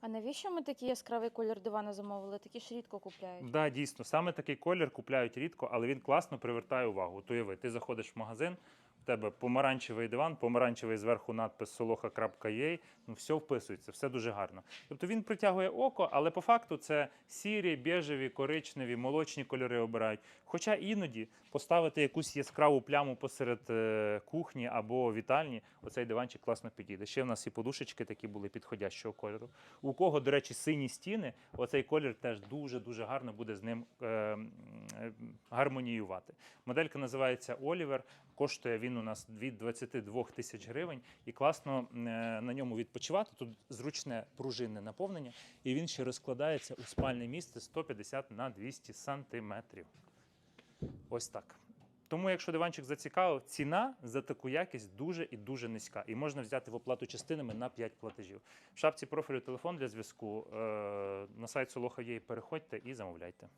А навіщо ми такий яскравий колір дивана замовили? Такі ж рідко купляють. Да, дійсно, саме такий колір купляють рідко, але він класно привертає увагу. От уяви, ти заходиш в магазин, тебе помаранчевий диван, помаранчевий зверху надпис soloha.ua, ну все вписується, все дуже гарно. Тобто він притягує око, але по факту це сірі, біжеві, коричневі, молочні кольори обирають. Хоча іноді поставити якусь яскраву пляму посеред е, кухні або вітальні, оцей диванчик класно підійде. Ще в нас і подушечки такі були підходящого кольору. У кого, до речі, сині стіни, оцей колір теж дуже-дуже гарно буде з ним е, е, гармоніювати. Моделька називається Олівер. Коштує він у нас від 22 тисяч гривень, і класно е, на ньому відпочивати. Тут зручне пружинне наповнення, і він ще розкладається у спальне місце 150 на 200 сантиметрів. Ось так. Тому, якщо диванчик зацікавив, ціна за таку якість дуже і дуже низька. І можна взяти в оплату частинами на 5 платежів. В шапці профілю телефон для зв'язку. е, На сайт Soloha.ua переходьте і замовляйте.